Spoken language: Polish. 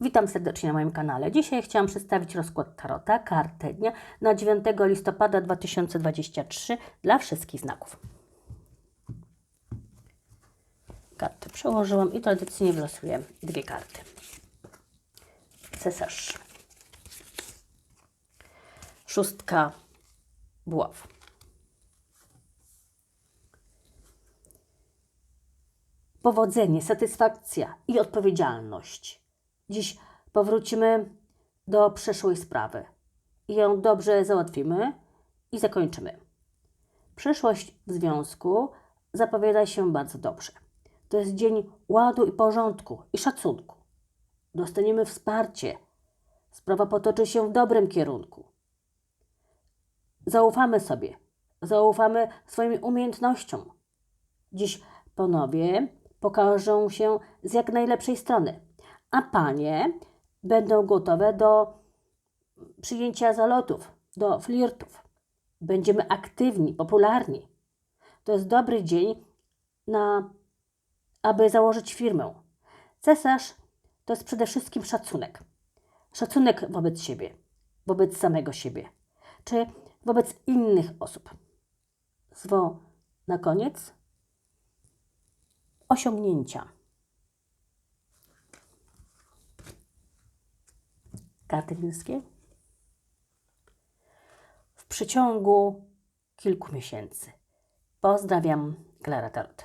Witam serdecznie na moim kanale. Dzisiaj chciałam przedstawić rozkład Tarota, kartę dnia na 9 listopada 2023 dla wszystkich znaków. Karty przełożyłam i tradycyjnie wylosuję dwie karty. Cesarz. Szóstka buław. Powodzenie, satysfakcja i odpowiedzialność. Dziś powrócimy do przeszłej sprawy i ją dobrze załatwimy i zakończymy. Przyszłość w związku zapowiada się bardzo dobrze. To jest dzień ładu i porządku i szacunku. Dostaniemy wsparcie. Sprawa potoczy się w dobrym kierunku. Zaufamy sobie, zaufamy swoim umiejętnościom. Dziś panowie pokażą się z jak najlepszej strony, a panie będą gotowe do przyjęcia zalotów, do flirtów. Będziemy aktywni, popularni. To jest dobry dzień na, aby założyć firmę. Cesarz to jest przede wszystkim szacunek. Szacunek wobec siebie, wobec samego siebie, czy wobec innych osób. Zwo na koniec osiągnięcia. Karty chińskie. W przeciągu kilku miesięcy. Pozdrawiam, Klara Tarot.